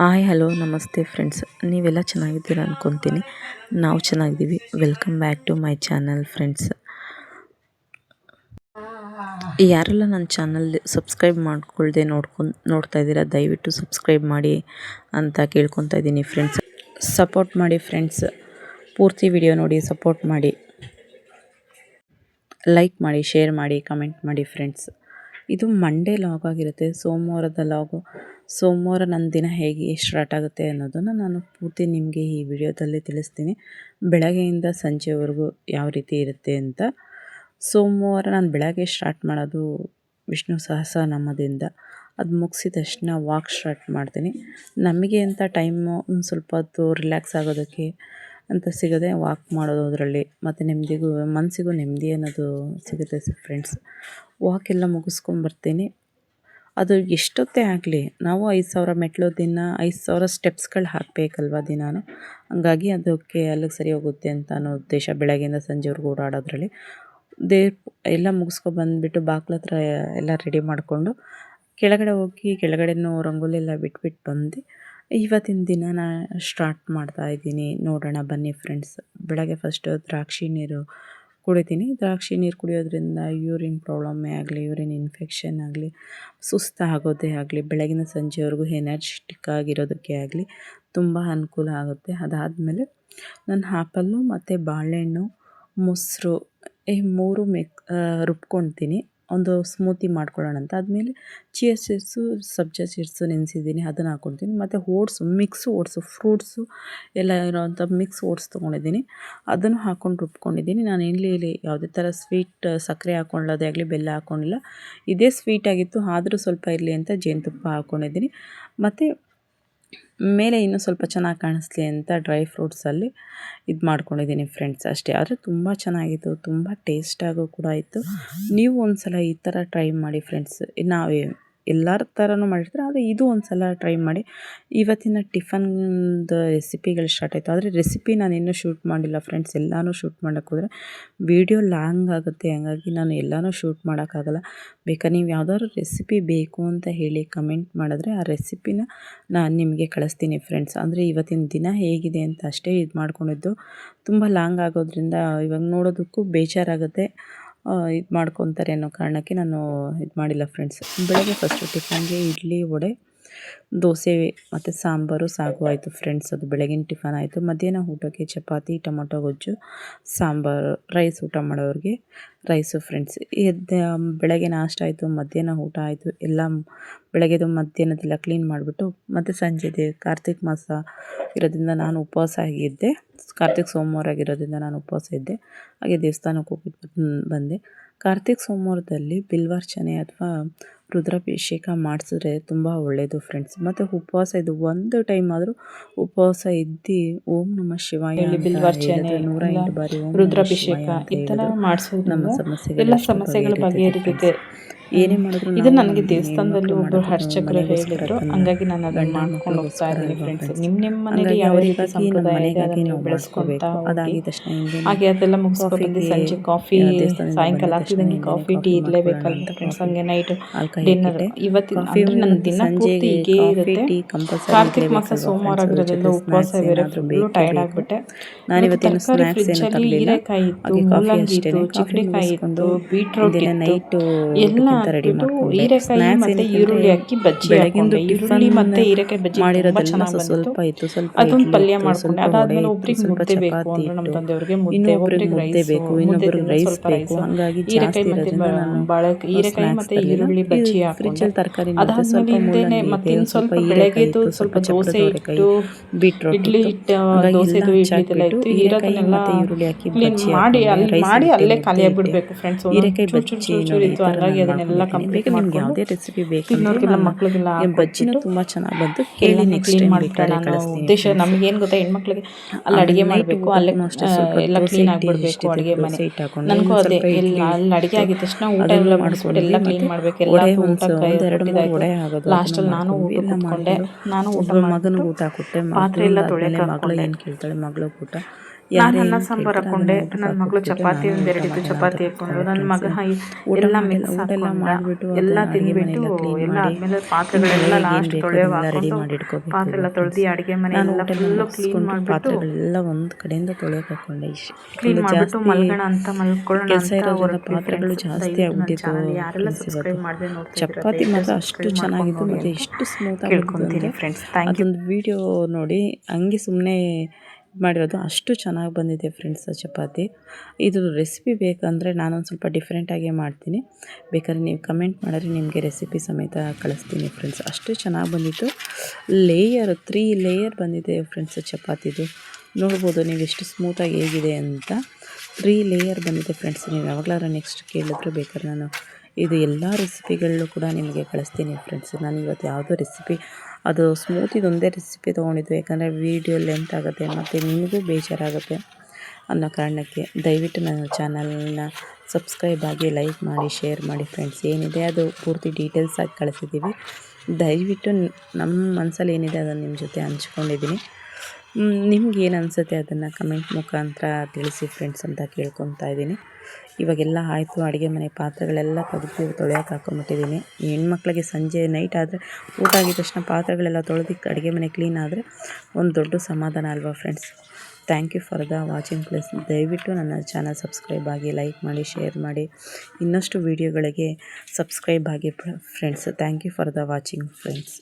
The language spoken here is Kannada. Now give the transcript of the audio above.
ಹಾಯ್, ಹಲೋ, ನಮಸ್ತೆ ಫ್ರೆಂಡ್ಸ್. ನೀವೆಲ್ಲ ಚೆನ್ನಾಗಿದ್ದೀರಾ ಅಂದ್ಕೊತೀನಿ ನಾವು ಚೆನ್ನಾಗಿದ್ದೀವಿ. Welcome back to my channel friends. ಯಾರೆಲ್ಲ ನನ್ನ ಚಾನಲ್ ಸಬ್ಸ್ಕ್ರೈಬ್ ಮಾಡ್ಕೊಳ್ದೆ ನೋಡ್ಕೊ, ನೋಡ್ತಾ ಇದ್ದೀರಾ, ದಯವಿಟ್ಟು ಸಬ್ಸ್ಕ್ರೈಬ್ ಮಾಡಿ ಅಂತ ಕೇಳ್ಕೊತಾ ಇದ್ದೀನಿ ಫ್ರೆಂಡ್ಸ್. ಸಪೋರ್ಟ್ ಮಾಡಿ ಫ್ರೆಂಡ್ಸ್. ಪೂರ್ತಿ ವಿಡಿಯೋ ನೋಡಿ, ಸಪೋರ್ಟ್ ಮಾಡಿ. ಲೈಕ್ ಮಾಡಿ, ಶೇರ್ ಮಾಡಿ, ಕಮೆಂಟ್ ಮಾಡಿ ಫ್ರೆಂಡ್ಸ್. ಇದು ಮಂಡೇ ಲಾಗ್ ಆಗಿರುತ್ತೆ. ಸೋಮವಾರದ ಲಾಗು ಸೋಮವಾರ ನನ್ನ ದಿನ ಹೇಗೆ ಸ್ಟಾರ್ಟ್ ಆಗುತ್ತೆ ಅನ್ನೋದನ್ನು ನಾನು ಪೂರ್ತಿ ನಿಮಗೆ ಈ ವಿಡಿಯೋದಲ್ಲಿ ತಿಳಿಸ್ತೀನಿ. ಬೆಳಗ್ಗೆಯಿಂದ ಸಂಜೆವರೆಗೂ ಯಾವ ರೀತಿ ಇರುತ್ತೆ ಅಂತ. ಸೋಮವಾರ ನಾನು ಬೆಳಗ್ಗೆ ಸ್ಟಾರ್ಟ್ ಮಾಡೋದು ವಿಷ್ಣು ಸಹಸ್ರನಾಮದಿಂದ. ಅದು ಮುಗಿಸಿದ ತಕ್ಷಣ ವಾಕ್ ಸ್ಟಾರ್ಟ್ ಮಾಡ್ತೀನಿ. ನಮಗೆ ಅಂತ ಟೈಮು, ಒಂದು ಸ್ವಲ್ಪ ಹೊತ್ತು ರಿಲ್ಯಾಕ್ಸ್ ಆಗೋದಕ್ಕೆ ಅಂತ ಸಿಗದೆ ವಾಕ್ ಮಾಡೋದು ಅದರಲ್ಲಿ. ಮತ್ತು ನೆಮ್ಮದಿಗೂ, ಮನಸ್ಸಿಗೂ ನೆಮ್ಮದಿ ಅನ್ನೋದು ಸಿಗುತ್ತೆ ಫ್ರೆಂಡ್ಸ್. ವಾಕೆಲ್ಲ ಎಲ್ಲ ಮುಗಿಸ್ಕೊಂಬರ್ತೀನಿ ಅದು ಎಷ್ಟೊತ್ತೇ ಆಗಲಿ, ನಾವು ಐದು ಸಾವಿರ ಮೆಟ್ಲು ದಿನ, ಐದು ಸಾವಿರ ಸ್ಟೆಪ್ಸ್ಗಳು ಹಾಕಬೇಕಲ್ವ ದಿನಾನು? ಹಂಗಾಗಿ ಅದಕ್ಕೆ ಅಲ್ಲಿಗೆ ಸರಿ ಹೋಗುತ್ತೆ ಅಂತ ಅನ್ನೋ ಉದ್ದೇಶ ಬೆಳಗ್ಗೆಯಿಂದ ಸಂಜೆವರೆಗೂ ಓಡಾಡೋದ್ರಲ್ಲಿ. ದೇ, ಎಲ್ಲ ಮುಗಿಸ್ಕೊಬಂದ್ಬಿಟ್ಟು ಬಾಗ್ಲ ಹತ್ರ ಎಲ್ಲ ರೆಡಿ ಮಾಡಿಕೊಂಡು ಕೆಳಗಡೆ ಹೋಗಿ ಕೆಳಗಡೆನೂ ರಂಗೋಲಿ ಎಲ್ಲ ಬಿಟ್ಬಿಟ್ಟು ಬಂದು ಇವತ್ತಿನ ನಾನು ಸ್ಟಾರ್ಟ್ ಮಾಡ್ತಾ ಇದ್ದೀನಿ. ನೋಡೋಣ ಬನ್ನಿ ಫ್ರೆಂಡ್ಸ್. ಬೆಳಗ್ಗೆ ಫಸ್ಟು ದ್ರಾಕ್ಷಿ ನೀರು ಕುಡಿತೀನಿ. ದ್ರಾಕ್ಷಿ ನೀರು ಕುಡಿಯೋದ್ರಿಂದ ಯೂರಿನ್ ಪ್ರಾಬ್ಲಮ್ಮೇ ಆಗಲಿ, ಯೂರಿನ್ ಇನ್ಫೆಕ್ಷನ್ ಆಗಲಿ, ಸುಸ್ತಾಗೋದೇ ಆಗಲಿ, ಬೆಳಗಿನ ಸಂಜೆವರೆಗೂ ಎನರ್ಜಿಟಿಕ್ ಆಗಿರೋದಕ್ಕೆ ಆಗಲಿ ತುಂಬ ಅನುಕೂಲ ಆಗುತ್ತೆ. ಅದಾದಮೇಲೆ ನಾನು ಆ್ಯಪಲ್ಲು ಮತ್ತು ಬಾಳೆಹಣ್ಣು, ಮೊಸರು, ಈ ಮೂರು ಮೆಕ್ ರುಬ್ಕೊಳ್ತೀನಿ ಒಂದು ಸ್ಮೂತಿ ಮಾಡ್ಕೊಳ್ಳೋಣ ಅಂತ. ಆದಮೇಲೆ ಚಿಯಾ ಸೀಡ್ಸು, ಸಬ್ಜಾ ಸೀಡ್ಸು ನೆನೆಸಿದ್ದೀನಿ, ಅದನ್ನು ಹಾಕ್ಕೊಳ್ತೀನಿ. ಮತ್ತು ಓಟ್ಸು, ಮಿಕ್ಸ್ ಓಟ್ಸು, ಫ್ರೂಟ್ಸು ಎಲ್ಲ ಇರೋವಂಥ ಮಿಕ್ಸ್ ಓಟ್ಸ್ ತೊಗೊಂಡಿದ್ದೀನಿ. ಅದನ್ನು ಹಾಕ್ಕೊಂಡು ರುಬ್ಕೊಂಡಿದ್ದೀನಿ. ನಾನು ಇಲ್ಲಿ ಯಾವುದೇ ಥರ ಸ್ವೀಟ್, ಸಕ್ಕರೆ ಹಾಕ್ಕೊಳ್ಳೋದೇ ಆಗಲಿ, ಬೆಲ್ಲ ಹಾಕ್ಕೊಂಡಿಲ್ಲ. ಇದೇ ಸ್ವೀಟಾಗಿತ್ತು, ಆದರೂ ಸ್ವಲ್ಪ ಇರಲಿ ಅಂತ ಜೇನುತುಪ್ಪ ಹಾಕ್ಕೊಂಡಿದ್ದೀನಿ. ಮತ್ತು ಮೇಲೆ ಇನ್ನೂ ಸ್ವಲ್ಪ ಚೆನ್ನಾಗಿ ಕಾಣಿಸ್ಲಿ ಅಂತ ಡ್ರೈ ಫ್ರೂಟ್ಸಲ್ಲಿ ಇದು ಮಾಡ್ಕೊಂಡಿದ್ದೀನಿ ಫ್ರೆಂಡ್ಸ್ ಅಷ್ಟೇ. ಆದರೆ ತುಂಬ ಚೆನ್ನಾಗಿತ್ತು, ತುಂಬ ಟೇಸ್ಟಾಗೂ ಕೂಡ ಇತ್ತು ನೀವು ಒಂದು ಸಲ ಈ ಥರ ಟ್ರೈ ಮಾಡಿ ಫ್ರೆಂಡ್ಸ್, ನಾವು ಎಲ್ಲರ ಥರನೂ ಮಾಡಿರ್ತಾರೆ. ಆದರೆ ಇದು ಒಂದು ಸಲ ಟ್ರೈ ಮಾಡಿ. ಇವತ್ತಿನ ಟಿಫನ್ದು ರೆಸಿಪಿಗಳು ಸ್ಟಾರ್ಟ್ ಆಯಿತು. ಆದರೆ ರೆಸಿಪಿ ನಾನು ಇನ್ನೂ ಶೂಟ್ ಮಾಡಿಲ್ಲ ಫ್ರೆಂಡ್ಸ್ ಎಲ್ಲನೂ ಶೂಟ್ ಮಾಡೋಕ್ಕೆ ಹೋದರೆ ವೀಡಿಯೋ ಲಾಂಗ್ ಆಗುತ್ತೆ. ಹಾಗಾಗಿ ನಾನು ಎಲ್ಲನೂ ಶೂಟ್ ಮಾಡೋಕ್ಕಾಗಲ್ಲ ಬೇಕಾ, ನೀವು ಯಾವ್ದಾದ್ರು ರೆಸಿಪಿ ಬೇಕು ಅಂತ ಹೇಳಿ ಕಮೆಂಟ್ ಮಾಡಿದ್ರೆ ಆ ರೆಸಿಪಿನ ನಾನು ನಿಮಗೆ ಕಳಿಸ್ತೀನಿ ಫ್ರೆಂಡ್ಸ್ ಅಂದರೆ ಇವತ್ತಿನ ದಿನ ಹೇಗಿದೆ ಅಂತ ಅಷ್ಟೇ ಇದು ಮಾಡ್ಕೊಂಡಿದ್ದು. ತುಂಬ ಲಾಂಗ್ ಆಗೋದ್ರಿಂದ ಇವಾಗ ನೋಡೋದಕ್ಕೂ ಬೇಜಾರಾಗುತ್ತೆ. ಇದು ಮಾಡ್ಕೊತಾರೆ ಅನ್ನೋ ಕಾರಣಕ್ಕೆ ನಾನು ಇದು ಮಾಡಿಲ್ಲ ಫ್ರೆಂಡ್ಸ್ ಬೆಳಗ್ಗೆ ಫಸ್ಟು ಟಿಫನ್ಗೆ ಇಡ್ಲಿ ವಡೆ ದೋಸೆ ಮತ್ತು ಸಾಂಬಾರು ಸಾಗು ಆಯಿತು ಫ್ರೆಂಡ್ಸ್ ಅದು. ಬೆಳಗಿನ ಟಿಫನ್ ಆಯಿತು. ಮಧ್ಯಾಹ್ನ ಊಟಕ್ಕೆ ಚಪಾತಿ, ಟೊಮೊಟೊ, ಗೊಜ್ಜು, ಸಾಂಬಾರು ರೈಸ್ ಊಟ ಮಾಡೋರಿಗೆ ರೈಸು ಫ್ರೆಂಡ್ಸ್ ಎದ್ದು, ಬೆಳಗ್ಗೆ ನಾಷ್ಟ ಆಯಿತು, ಮಧ್ಯಾಹ್ನ ಊಟ ಆಯಿತು. ಎಲ್ಲ ಬೆಳಗ್ಗೆದು ಮಧ್ಯಾಹ್ನದೆಲ್ಲ ಕ್ಲೀನ್ ಮಾಡಿಬಿಟ್ಟು ಮತ್ತು ಸಂಜೆದೆ ಕಾರ್ತಿಕ್ ಮಾಸ ಇರೋದ್ರಿಂದ ನಾನು ಉಪವಾಸ ಆಗಿದ್ದೆ. ಕಾರ್ತಿಕ್ ಸೋಮವಾರ ಆಗಿರೋದ್ರಿಂದ ನಾನು ಉಪವಾಸ ಇದ್ದೆ. ಹಾಗೆ ದೇವಸ್ಥಾನಕ್ಕೆ ಹೋಗಿ ಬಂದೆ. ಕಾರ್ತಿಕ್ ಸೋಮವಾರದಲ್ಲಿ ಬಿಲ್ವಾರ್ಚನೆ ಅಥವಾ ರುದ್ರಾಭಿಷೇಕ ಮಾಡಿಸಿದ್ರೆ ತುಂಬ ಒಳ್ಳೆಯದು ಫ್ರೆಂಡ್ಸ್ ಮತ್ತು ಉಪವಾಸ ಇದು ಒಂದು ಟೈಮ್ ಆದರೂ ಉಪವಾಸ ಇದ್ದು ಓಂ ನಮ ಶಿವಾಯ ಬಿಲ್ವಾರ್ಚನೆ ನೂರ ಎಂಟು ಬಾರಿ ರುದ್ರಾಭಿಷೇಕ ಈ ಥರ ಮಾಡಿಸೋದು ನಮ್ಮ ಸಮಸ್ಯೆಗಳು ಎಲ್ಲ ಸಮಸ್ಯೆಗಳು ಬಗೆಹರಿಯುತ್ತೆ ಏನೇ ಮಾಡಿದ್ರು ಇದು ನನಗೆ ದೇವಸ್ಥಾನದಲ್ಲಿ ಒಬ್ಬರು ಅರ್ಚಕರು ಹೇಳಿದ್ರು. ಹಂಗಾಗಿ ನಾನು ಅದನ್ನ ಮಾಡ್ಕೊಂಡು ಹೋಗ್ತಾ ಇದ್ದೀನಿ ಫ್ರೆಂಡ್ಸ್ ನಿಮ್ಮ ನಿಮ್ಮ ಮನೇಲಿ ಯಾವ ರೀತಿ ಸಂಪ್ರದಾಯ ಇದೆ ಅದನ್ನ ನೀವು ಬೆಳೆಸ್ಕೊಳ್ತಾ ಅದಾಗಿದ ತಕ್ಷಣ ಹಾಗೆ ಅದೆಲ್ಲ ಮುಗಿಸ್ಕೊಂಡು ಸಂಜೆ ಕಾಫಿ ಸಾಯಂಕಾಲ ಆಗ್ತಿದ್ದಂಗೆ ಕಾಫಿ ಟೀ ಇರಲೇಬೇಕಲ್ಲ ಫ್ರೆಂಡ್ಸ್ ಹಂಗೆ ನೈಟ್ ಡಿನ್ನರ್ ಇವತ್ತಿನ ಅಂದ್ರೆ ನನ್ನ ದಿನ ಪೂರ್ತಿ ಹೀಗೆ ಇರುತ್ತೆ. ಕಾರ್ತಿಕ್ ಮಾಸ ಸೋಮವಾರ ಆಗಿರೋದ್ರಿಂದ ಉಪವಾಸ ಬೇರೆ ಫುಲ್ಲು ಟೈರ್ಡ್ ಆಗ್ಬಿಟ್ಟೆ. ನಾನು ಇವತ್ತಿನ ಸ್ನಾಕ್ಸ್ ಏನು ತರಲಿಲ್ಲ. ಹೀರೆಕಾಯಿ ಇತ್ತು ಮೂಲಂಗಿ ಇತ್ತು ಚಿಕ್ಕಡಿಕಾಯಿ ಇತ್ತು ಬೀಟ್ರೋಟ್ ನೈಟ್ ಎಲ್ಲ ರೆಡಿ ಹೀರೆಕಾಯಿ ಮತ್ತೆ ಈರುಳ್ಳಿ ಅಕ್ಕಿ ಬಜ್ಜಿ ಬೆಳಗಿಂದು ಈರುಳ್ಳಿ ಮತ್ತೆ ಹೀರೆಕಾಯಿ ಬಜ್ಜಿ ಮಾಡಿರೋದನ್ನ ಸ್ವಲ್ಪ ಇತ್ತು ಸ್ವಲ್ಪ ಅದೊಂದು ಪಲ್ಯ ಮಾಡ್ಕೊಂಡೆ. ಅದಾದ್ಮೇಲೆ ಒಬ್ರಿಗೆ ಮುದ್ದೆ ಬೇಕು ಅಂದ್ರೆ ನಮ್ಮ ತಂದೆಯವ್ರಿಗೆ ಮುದ್ದೆ ಒಬ್ರಿಗೆ ಮುದ್ದೆ ಬೇಕು ರೈಸ್ ಬೇಕು. ಹಂಗಾಗಿ ಹೀರೆಕಾಯಿ ಮತ್ತೆ ಬಾಳೆ ಹೀರೆಕಾಯಿ ಮತ್ತೆ ಈರುಳ್ಳಿ ಬಜ್ಜಿ ಆ ಅಲ್ಲಿ ತರಕಾರಿ ಸ್ವಲ್ಪ ಮತ್ತೆ ಇನ್ನು ಸ್ವಲ್ಪ ಸ್ವಲ್ಪ ದೋಸೆ ಇಟ್ಟು ಬೀಟ್ರೋಟ್ ಇಡ್ಲಿ ಇಟ್ಟು ದೋಸೆ ಮತ್ತೆ ಈರುಳ್ಳಿ ಹಾಕಿ ಬಜ್ಜಿ ಮಾಡಿ ಅಲ್ಲಿ ಮಾಡಿ ಅಲ್ಲೇ ಖಾಲಿ ಆಗ್ಬಿಡ್ಬೇಕು ಫ್ರೆಂಡ್ಸ್ ಹೀರೆಕಾಯಿ ಇತ್ತು ಅದನ್ನೆಲ್ಲ ಕಂಪ್ಲೀಟ್ ನಿಮ್ಗೆ ಯಾವುದೇ ರೆಸಿಪಿ ಬೇಕು ಮಕ್ಕಳಿಗೆಲ್ಲ ಬಜ್ಜಿನೂ ತುಂಬಾ ಚೆನ್ನಾಗಿ ಬಂತು. ಕೇಳಿ ನೆಕ್ಸ್ಟ್ ಕ್ಲೀನ್ ಮಾಡ್ಬಿಟ್ರೆ ಉದ್ದೇಶ ನಮ್ಗೆ ಏನು ಗೊತ್ತಾ? ಹೆಣ್ಮಕ್ಳಿಗೆ ಅಲ್ಲಿ ಅಡುಗೆ ಮಾಡಬೇಕು ಅಲ್ಲೇ ಎಲ್ಲ ಕ್ಲೀನ್ ಆಗಿಬಿಡ್ಬೇಕು ಅಡುಗೆ ಮನೆ. ನನಗೂ ಅದೇ ಎಲ್ಲ ಅಲ್ಲಿ ಅಡುಗೆ ಆಗಿದ ತಕ್ಷಣ ಊಟ ಎಲ್ಲ ಮಾಡಿಸ್ಬಿಟ್ಟು ಎಲ್ಲ ಕ್ಲೀನ್ ಮಾಡಬೇಕು ಎಲ್ಲ ಊಟ ಲಾಸ್ಟಲ್ಲಿ ನಾನು ಊಟ ಕೂತ್ಕೊಂಡೆ ನಾನು ಊಟ ಮಗನಿಗೆ ಊಟ ಕೊಟ್ಟೆ ಪಾತ್ರೆ ಎಲ್ಲ ತೊಳೆಯಕ್ಕೆ ಮಗಳು ಏನು ಕೇಳ್ತಾಳೆ ಮಗಳು ಊಟ. ನಾನು ಅನ್ನ ಸಾಂಬಾರು ಹಾಕೊಂಡೆ. ನನ್ನ ಮಗಳು ಚಪಾತಿ ಒಂದೆರಡು ಎರಡಿದ್ದು ಚಪಾತಿ ಹಾಕೊಂಡು ನನ್ನ ಮಗ ಎಲ್ಲ ಮಿಕ್ಸ್ ಮಾಡಿಬಿಟ್ಟು ಎಲ್ಲ ತಿಂದ್ಬಿಟ್ಟು ಎಲ್ಲ ಆದಮೇಲೆ ಪಾತ್ರೆಗಳೆಲ್ಲ ಲಾಸ್ಟ್ ತೊಳೆಯೋ ರೆಡಿ ಹಾಕೊಂಡು ಪಾತ್ರೆ ಎಲ್ಲ ತೊಳೆದು ಅಡುಗೆ ಮನೆ ಎಲ್ಲ ಫುಲ್ಲು ಕ್ಲೀನ್ ಮಾಡಿಬಿಟ್ಟು ಪಾತ್ರೆಗಳೆಲ್ಲ ಒಂದು ಕಡೆಯಿಂದ ತೊಳೆಯೋಕೆ ಹಾಕೊಂಡೆ. ಇಷ್ಟು ಕ್ಲೀನ್ ಮಾಡಿಬಿಟ್ಟು ಮಲ್ಗೋಣ ಅಂತ ಮಲ್ಕೊಳ್ಳೋಣ ಕೆಲಸ ಅಂತ ಪಾತ್ರೆಗಳು ಜಾಸ್ತಿ ಆಗ್ಬಿಟ್ಟಿತ್ತು ಯಾರೆಲ್ಲ ಸಬ್ಸ್ಕ್ರೈಬ್ ಮಾಡಿದೆ ನೋಡಿ ಚಪಾತಿ ಮಾತ್ರ ಅಷ್ಟು ಚೆನ್ನಾಗಿತ್ತು ಮತ್ತು ಎಷ್ಟು ಸ್ಮೂತ್ ಕೇಳ್ಕೊಂತೀನಿ ಫ್ರೆಂಡ್ಸ್ ಥ್ಯಾಂಕ್ ಯು ಅದೊಂದು ವಿಡಿಯೋ ನೋಡಿ ಹಂಗೆ ಸುಮ್ಮನೆ ಮಾಡಿರೋದು ಅಷ್ಟು ಚೆನ್ನಾಗಿ ಬಂದಿದೆ ಫ್ರೆಂಡ್ಸ್ ಚಪಾತಿ. ಇದು ರೆಸಿಪಿ ಬೇಕಂದರೆ ನಾನೊಂದು ಸ್ವಲ್ಪ ಡಿಫ್ರೆಂಟಾಗೇ ಮಾಡ್ತೀನಿ. ಬೇಕಾದ್ರೆ ನೀವು ಕಮೆಂಟ್ ಮಾಡಿದ್ರೆ ನಿಮಗೆ ರೆಸಿಪಿ ಸಮೇತ ಕಳಿಸ್ತೀನಿ ಫ್ರೆಂಡ್ಸ್ ಅಷ್ಟು ಚೆನ್ನಾಗಿ ಬಂದಿತ್ತು. ಲೇಯರ್ ತ್ರೀ ಲೇಯರ್ ಬಂದಿದೆ ಫ್ರೆಂಡ್ಸ್ ಚಪಾತಿದು. ನೋಡ್ಬೋದು ನೀವು ಎಷ್ಟು ಸ್ಮೂತಾಗಿ ಹೇಗಿದೆ ಅಂತ. ತ್ರೀ ಲೇಯರ್ ಬಂದಿದೆ ಫ್ರೆಂಡ್ಸ್ ನೀವು ಯಾವಾಗಲಾರ ನೆಕ್ಸ್ಟ್ ಕೇಳಿದ್ರು ಬೇಕಾದ್ರೆ ನಾನು ಇದು ಎಲ್ಲ ರೆಸಿಪಿಗಳನ್ನು ಕೂಡ ನಿಮಗೆ ಕಳಿಸ್ತೀನಿ ಫ್ರೆಂಡ್ಸ್ ನಾನು ಇವತ್ತು ಯಾವುದೋ ರೆಸಿಪಿ ಅದು ಸ್ಮೂತಿದು ಒಂದೇ ರೆಸಿಪಿ ತೊಗೊಂಡಿದ್ದು. ಯಾಕಂದರೆ ವೀಡಿಯೋ ಲೆಂತ್ ಆಗುತ್ತೆ ಮತ್ತು ನಿಮಗೂ ಬೇಜಾರಾಗುತ್ತೆ ಅನ್ನೋ ಕಾರಣಕ್ಕೆ ದಯವಿಟ್ಟು ನನ್ನ ಚಾನಲ್ನ ಸಬ್ಸ್ಕ್ರೈಬ್ ಆಗಿ ಲೈಕ್ ಮಾಡಿ ಶೇರ್ ಮಾಡಿ ಫ್ರೆಂಡ್ಸ್ ಏನಿದೆ ಅದು ಪೂರ್ತಿ ಡೀಟೇಲ್ಸ್ ಆಗಿ ಕಳಿಸಿದ್ದೀವಿ. ದಯವಿಟ್ಟು ನಮ್ಮ ಮನಸ್ಸಲ್ಲಿ ಏನಿದೆ ಅದನ್ನು ನಿಮ್ಮ ಜೊತೆ ಹಂಚ್ಕೊಂಡಿದ್ದೀನಿ. ನಿಮ್ಗೆ ಏನು ಅನಿಸುತ್ತೆ ಅದನ್ನು ಕಮೆಂಟ್ ಮುಖಾಂತರ ತಿಳಿಸಿ ಫ್ರೆಂಡ್ಸ್ ಅಂತ ಕೇಳ್ಕೊತಾ ಇದ್ದೀನಿ. ಇವಾಗೆಲ್ಲ ಆಯಿತು, ಅಡುಗೆ ಮನೆ ಪಾತ್ರೆಗಳೆಲ್ಲ ತೆಗೆದು ತೊಳೆಯೋಕೆ ಹಾಕೊಂಬಿಟ್ಟಿದ್ದೀನಿ. ಹೆಣ್ಮಕ್ಳಿಗೆ ಸಂಜೆ ನೈಟ್ ಆದರೆ ಊಟ ಆಗಿದ ತಕ್ಷಣ ಪಾತ್ರೆಗಳೆಲ್ಲ ತೊಳೆದು ಅಡುಗೆ ಮನೆ ಕ್ಲೀನ್ ಆದರೆ ಒಂದು ದೊಡ್ಡ ಸಮಾಧಾನ ಅಲ್ವಾ friends thank you for the watching please ದಯವಿಟ್ಟು ನನ್ನ ಚಾನಲ್ ಸಬ್ಸ್ಕ್ರೈಬ್ ಆಗಿ ಲೈಕ್ ಮಾಡಿ ಶೇರ್ ಮಾಡಿ. ಇನ್ನಷ್ಟು ವೀಡಿಯೋಗಳಿಗೆ ಸಬ್ಸ್ಕ್ರೈಬ್ ಆಗಿ friends thank you for the watching friends